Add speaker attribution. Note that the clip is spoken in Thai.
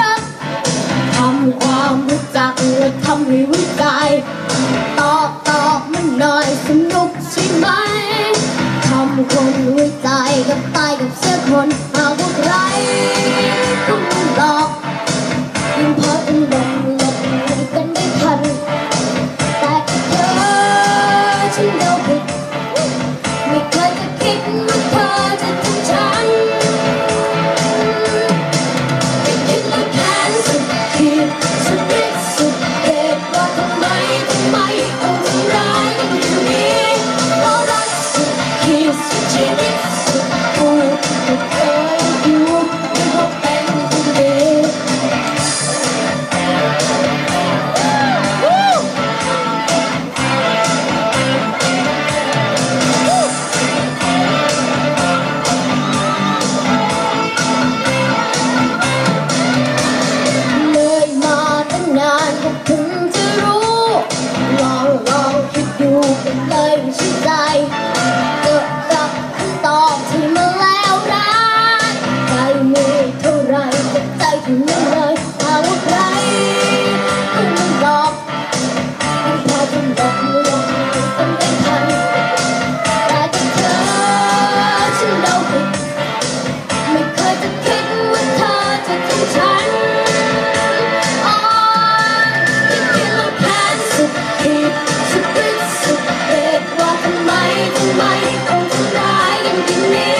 Speaker 1: รักทำความรู้จักและทำให้หัวใจตอบตอบมันหน่อยสนุกใช่ไหมทำคนหัวใจกับตายกับเสื้อคนเอา ถึงเลยเอาใครต้องหลอกไม่พอจะหลอกไม่ลงต้องได้ทันแต่กับเธอฉันเดาผิไม่เคยจะคิดว่าเธอจะทิ้งฉันอ๋อคิดลงแทนสุดผิดสุดปิดสุดเด็กว่าำไมทไมต้องทำร้ายกันอย่างนี้